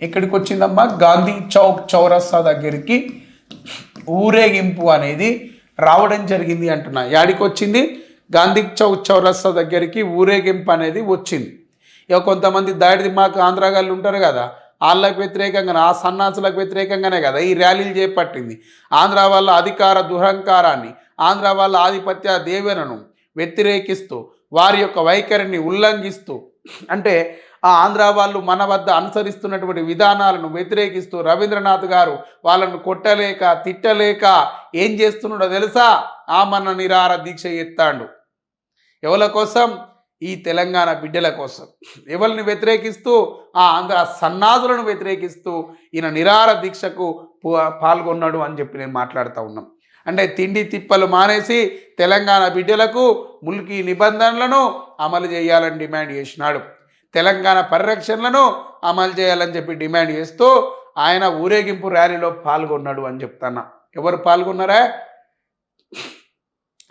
ఎక్కడికి వచ్చిందమ్మా గాంధీ చౌక్ చౌరస్తా దగ్గరికి ఊరేగింపు అనేది రావడం జరిగింది అంటున్నా. యాడికి వచ్చింది గాంధీ చౌక్ చౌరస్తా దగ్గరికి ఊరేగింపు అనేది వచ్చింది. ఇక కొంతమంది దాడి మాకు ఆంధ్రాగాళ్ళు ఉంటారు కదా వాళ్ళకు వ్యతిరేకంగానే ఆ సన్నాసులకు వ్యతిరేకంగానే కదా ఈ ర్యాలీలు చేపట్టింది. ఆంధ్ర వాళ్ళ అధికార దురహంకారాన్ని ఆంధ్ర వాళ్ళ ఆధిపత్య దేవెనను వ్యతిరేకిస్తూ వారి యొక్క వైఖరిని ఉల్లంఘిస్తూ అంటే ఆంధ్ర వాళ్ళు మన వద్ద అనుసరిస్తున్నటువంటి విధానాలను వ్యతిరేకిస్తూ రవీంద్రనాథ్ గారు వాళ్ళను కొట్టలేక తిట్టలేక ఏం చేస్తున్నాడో తెలుసా? ఆ మన నిరార దీక్ష ఎత్తాడు. ఎవల కోసం? ఈ తెలంగాణ బిడ్డల కోసం. ఎవరిని వ్యతిరేకిస్తూ? ఆ ఆంధ్ర సన్నాదులను వ్యతిరేకిస్తూ ఈయన నిరార దీక్షకు పాల్గొన్నాడు అని చెప్పి నేను మాట్లాడుతూ ఉన్నాం. అంటే తిండి తిప్పలు మానేసి తెలంగాణ బిడ్డలకు ముల్కీ నిబంధనలను అమలు చేయాలని డిమాండ్ చేసినాడు. తెలంగాణ పరిరక్షణలను అమలు చేయాలని చెప్పి డిమాండ్ చేస్తూ ఆయన ఊరేగింపు ర్యాలీలో పాల్గొన్నాడు అని చెప్తాన్నా. ఎవరు పాల్గొన్నారా?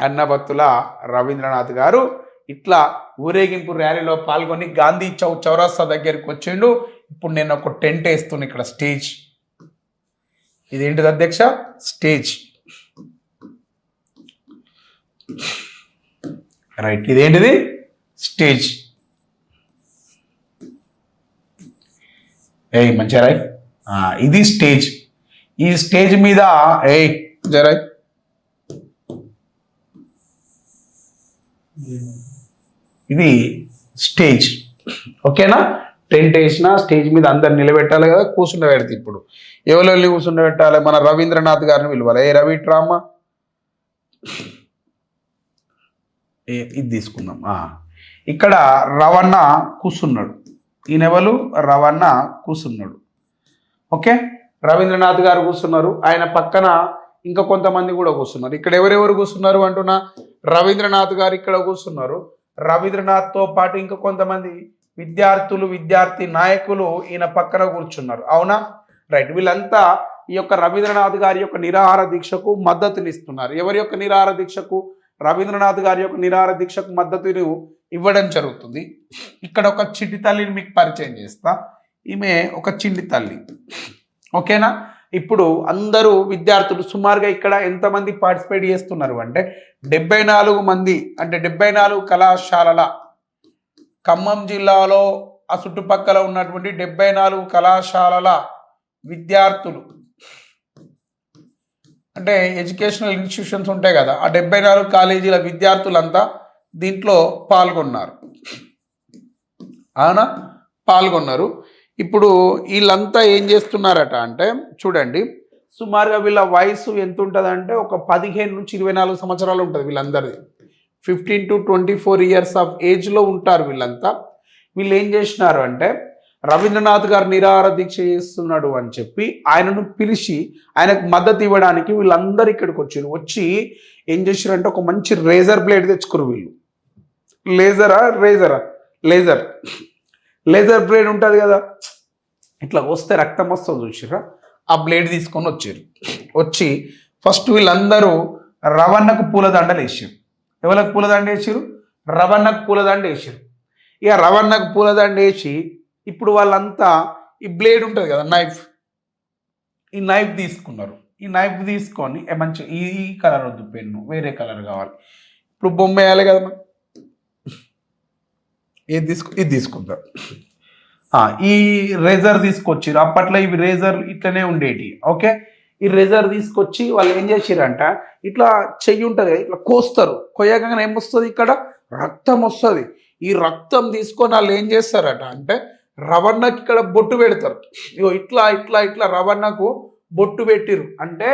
అన్నభక్తుల రవీంద్రనాథ్ గారు. ఇట్లా ఊరేగింపు ర్యాలీలో పాల్గొని గాంధీ చౌక్ చౌరస్తా దగ్గరికి వచ్చిండు. ఇప్పుడు నేను ఒక టెంట్ వేస్తున్నా ఇక్కడ స్టేజ్. ఇదేంటిది అధ్యక్ష? స్టేజ్. రైట్ ఇదేంటిది? స్టేజ్. ఏయ్ మంచి రాయ్. ఇది స్టేజ్. ఈ స్టేజ్ మీద ఏయ్ జరాయ్ ఇది స్టేజ్. ఓకేనా? టెంట్ వేసిన స్టేజ్ మీద అందరు నిలబెట్టాలి కదా కూర్చుండబెడితే ఇప్పుడు. ఎవరెళ్ళి కూర్చుండబెట్టాలి మన రవీంద్రనాథ్ గారిని పిలవాలి. ఏ రవి డ్రామా? ఇది తీసుకుందాం. ఇక్కడ రవణ కూర్చున్నాడు ఈయనెవరు? రవణ కూర్చున్నాడు ఓకే? రవీంద్రనాథ్ గారు కూర్చున్నారు ఆయన పక్కన ఇంకా కొంతమంది కూడా కూర్చున్నారు ఇక్కడ ఎవరెవరు కూర్చున్నారు అంటున్నా? రవీంద్రనాథ్ గారు ఇక్కడ కూర్చున్నారు రవీంద్రనాథ్తో పాటు ఇంకా కొంతమంది విద్యార్థులు విద్యార్థి నాయకులు ఈయన పక్కన కూర్చున్నారు. అవునా? రైట్. వీళ్ళంతా ఈ యొక్క రవీంద్రనాథ్ గారి యొక్క నిరాహార దీక్షకు మద్దతునిస్తున్నారు. ఎవరి యొక్క నిరాహార దీక్షకు? రవీంద్రనాథ్ గారి యొక్క నిరాహార దీక్షకు మద్దతును ఇవ్వడం జరుగుతుంది. ఇక్కడ ఒక చిట్టి తల్లిని మీకు పరిచయం చేస్తా. ఈమె ఒక చిండి తల్లి. ఓకేనా? ఇప్పుడు అందరూ విద్యార్థులు సుమారుగా ఇక్కడ ఎంతమంది పార్టిసిపేట్ చేస్తున్నారు అంటే డెబ్బై నాలుగు మంది అంటే డెబ్బై నాలుగు కళాశాలల. ఖమ్మం జిల్లాలో ఆ చుట్టుపక్కల ఉన్నటువంటి డెబ్బై నాలుగు కళాశాలల విద్యార్థులు. అంటే ఎడ్యుకేషనల్ ఇన్స్టిట్యూషన్స్ ఉంటాయి కదా ఆ డెబ్బై నాలుగు కాలేజీల విద్యార్థులంతా దీంట్లో పాల్గొన్నారు. ఆయన పాల్గొన్నారు. ఇప్పుడు వీళ్ళంతా ఏం చేస్తున్నారట అంటే చూడండి. సుమారుగా వీళ్ళ వయసు ఎంత ఉంటుందంటే ఒక పదిహేను నుంచి ఇరవై నాలుగు సంవత్సరాలు ఉంటుంది వీళ్ళందరిది. Fifteen to twenty four years of ఏజ్లో ఉంటారు వీళ్ళంతా. వీళ్ళు ఏం చేసినారు అంటే రవీంద్రనాథ్ గారు నిరాహార దీక్ష చేస్తున్నాడు అని చెప్పి ఆయనను పిలిచి ఆయనకు మద్దతు ఇవ్వడానికి వీళ్ళందరూ ఇక్కడికి వచ్చారు వచ్చి ఏం చేశారంటే ఒక మంచి రేజర్ బ్లేడ్ తెచ్చుకురు వీళ్ళు. లేజరా రేజరా? లేజర్. లేజర్ బ్లేడ్ ఉంటుంది కదా. ఇట్లా వస్తే రక్తం వస్తుంది చూసిరా ఆ బ్లేడ్ తీసుకొని వచ్చారు. వచ్చి ఫస్ట్ వీళ్ళందరూ రవణకు పూలదండలు వేసారు ఎవరికి పూలదండ వేసారు రవణకు పూలదండ వేసారు ఇక రవణకు పూలదండ వేసి ఇప్పుడు వాళ్ళంతా ఈ బ్లేడ్ ఉంటుంది కదా నైఫ్. ఈ నైఫ్ తీసుకున్నారు. ఈ నైఫ్ తీసుకొని మంచి ఈ కలర్ వద్దు పెన్ను. వేరే కలర్ కావాలి. ఇప్పుడు బొమ్మ వేయాలి కదా మనం ఏది తీసుకు ఇది తీసుకుందాం ఈ రేజర్ తీసుకొచ్చిరు అప్పట్లో ఇవి రేజర్ ఇట్లనే ఉండేటి. ఓకే? ఈ రేజర్ తీసుకొచ్చి వాళ్ళు ఏం చేసిరంట ఇట్లా చెయ్యి ఉంటుంది ఇట్లా కోస్తారు. కొయ్యగానే ఏమొస్తుంది ఇక్కడ? రక్తం వస్తుంది. ఈ రక్తం తీసుకొని వాళ్ళు ఏం చేస్తారట అంటే రవణకి ఇక్కడ బొట్టు పెడతారు. ఇగో ఇట్లా ఇట్లా ఇట్లా రవణకు బొట్టు పెట్టిరు అంటే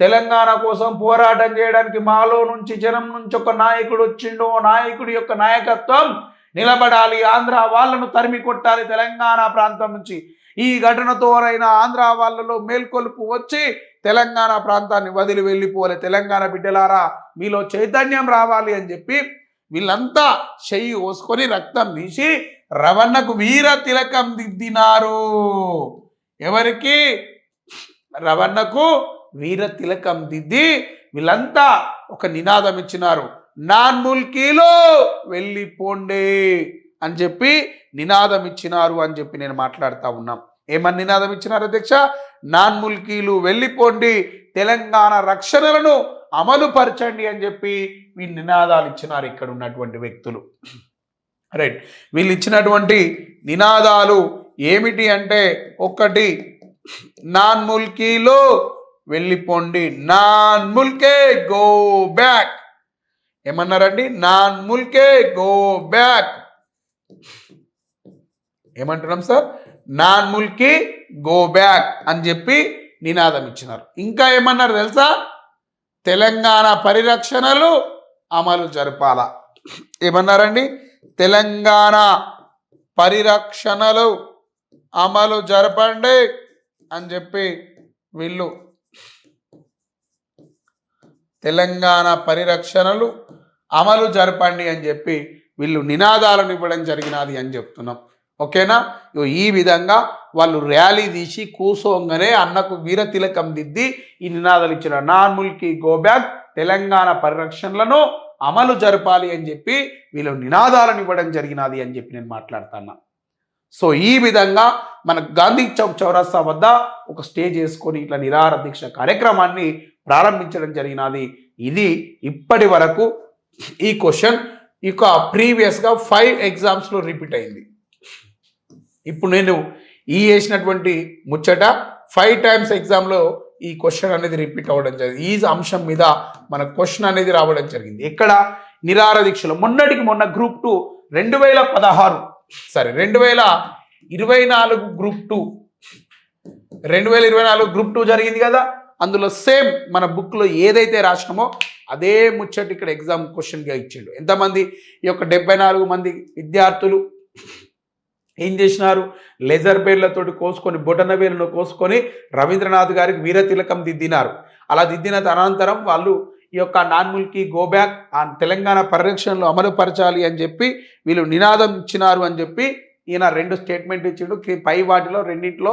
తెలంగాణ కోసం పోరాటం చేయడానికి మాలో నుంచి జనం నుంచి ఒక నాయకుడు వచ్చిండు. ఓ నాయకుడి యొక్క నాయకత్వం నిలబడాలి. ఆంధ్ర వాళ్ళను తరిమి కొట్టాలి తెలంగాణ ప్రాంతం నుంచి. ఈ ఘటనతోనైనా ఆంధ్ర వాళ్ళలో మేల్కొలుపు వచ్చి తెలంగాణ ప్రాంతాన్ని వదిలి వెళ్ళిపోవాలి. తెలంగాణ బిడ్డలారా మీలో చైతన్యం రావాలి అని చెప్పి వీళ్ళంతా చెయ్యి ఓసుకొని రక్తం తీసి రవణకు వీర తిలకం దిద్దినారు. ఎవరికి? రవణకు వీర తిలకం దిద్ది వీళ్ళంతా ఒక నినాదం ఇచ్చినారు. నాన్ ముల్కీలో వెళ్ళిపోండి అని చెప్పి నినాదం ఇచ్చినారు అని చెప్పి నేను మాట్లాడుతూ ఉన్నాం. ఏమని నినాదం ఇచ్చినారు అధ్యక్ష? నాన్ ముల్కీలు వెళ్ళిపోండి తెలంగాణ రక్షణలను అమలు పరచండి అని చెప్పి ఈ నినాదాలు ఇచ్చినారు ఇక్కడ ఉన్నటువంటి వ్యక్తులు. రైట్. వీళ్ళు ఇచ్చినటువంటి నినాదాలు ఏమిటి అంటే ఒకటి నాన్ ముల్కీలో వెళ్ళిపోండి. నాన్ ముల్కే గో బ్యాక్. ఏమన్నారండి? నాన్ ముల్కే గో బ్యాక్. ఏమంటున్నాం సార్? నాన్ ముల్కి గో బ్యాక్ అని చెప్పి నినాదం ఇచ్చినారు. ఇంకా ఏమన్నారు తెలుసా? తెలంగాణ పరిరక్షణలు అమలు జరపాల. ఏమన్నారండి? తెలంగాణ పరిరక్షణలు అమలు జరపండి అని చెప్పి వీళ్ళు తెలంగాణ పరిరక్షణలు అమలు జరపండి అని చెప్పి వీళ్ళు నినాదాలను ఇవ్వడం జరిగినది అని చెప్తున్నాం. ఓకేనా? ఈ విధంగా వాళ్ళు ర్యాలీ తీసి కూసోంగానే అన్నకు వీర తిలకం దిద్ది ఈ నినాదాలు ఇచ్చిన. నార్ముల్కి గోబ్యాక్ తెలంగాణ పరిరక్షణలను అమలు జరపాలి అని చెప్పి వీళ్ళు నినాదాలను ఇవ్వడం జరిగినది అని చెప్పి నేను మాట్లాడుతున్నా. సో ఈ విధంగా మన గాంధీ చౌక్ చౌరస్తా వద్ద ఒక స్టేజ్ వేసుకొని ఇట్లా నిరాహార దీక్ష కార్యక్రమాన్ని ప్రారంభించడం జరిగినది. ఇది ఇప్పటి వరకు ఈ క్వశ్చన్ ఇక ప్రీవియస్గా ఫైవ్ ఎగ్జామ్స్లో రిపీట్ అయింది. ఇప్పుడు నేను ఈ వేసినటువంటి ముచ్చట ఫైవ్ టైమ్స్ ఎగ్జామ్లో ఈ క్వశ్చన్ అనేది రిపీట్ అవ్వడం జరిగింది. ఈ అంశం మీద మన క్వశ్చన్ అనేది రావడం జరిగింది. ఎక్కడ? నిరార దీక్షలు. మొన్నటికి మొన్న గ్రూప్ టూ రెండు వేల పదహారు. సరే రెండు వేల ఇరవై నాలుగు గ్రూప్ టూ. రెండు వేల ఇరవై నాలుగు గ్రూప్ టూ జరిగింది కదా? అందులో సేమ్ మన బుక్లో ఏదైతే రాసినామో అదే ముచ్చట ఇక్కడ ఎగ్జామ్ క్వశ్చన్గా ఇచ్చిండు. ఎంతమంది? ఈ యొక్క డెబ్బై నాలుగు మంది విద్యార్థులు ఏం చేసినారు? లెజర్ బేర్లతోటి కోసుకొని బొటన వేలును కోసుకొని రవీంద్రనాథ్ గారికి వీర తిలకం దిద్దినారు. అలా దిద్దిన అనంతరం వాళ్ళు ఈ యొక్క నాన్ముల్కి గోబ్యాక్ ఆ తెలంగాణ పరిరక్షణలో అమలుపరచాలి అని చెప్పి వీళ్ళు నినాదం ఇచ్చినారు అని చెప్పి ఈయన రెండు స్టేట్మెంట్ ఇచ్చిండు. పై వాటిలో రెండింటిలో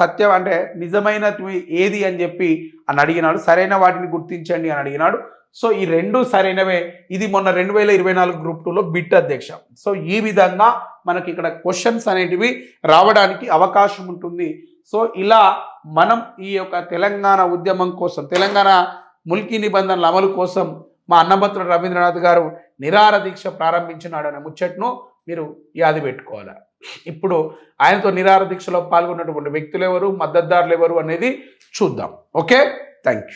సత్యం అంటే నిజమైనవి ఏది అని చెప్పి అని అడిగినాడు. సరైన వాటిని గుర్తించండి అని అడిగినాడు. సో ఈ రెండు సరైనవే. ఇది మొన్న రెండు వేల ఇరవై నాలుగు గ్రూప్ టూలో బిట్ అధ్యక్ష. సో ఈ విధంగా మనకి ఇక్కడ క్వశ్చన్స్ అనేటివి రావడానికి అవకాశం ఉంటుంది. సో ఇలా మనం ఈ యొక్క తెలంగాణ ఉద్యమం కోసం తెలంగాణ ముల్కీ నిబంధనల అమలు కోసం మా అన్నభద్ర రవీంద్రనాథ్ గారు నిరార దీక్ష ప్రారంభించినాడు అనే ముచ్చట్ను మీరు యాది పెట్టుకోవాలి. ఇప్పుడు ఆయనతో నిరార దీక్షలో పాల్గొన్నటువంటి వ్యక్తులు ఎవరు మద్దతుదారులు ఎవరు అనేది చూద్దాం. ఓకే? Thank you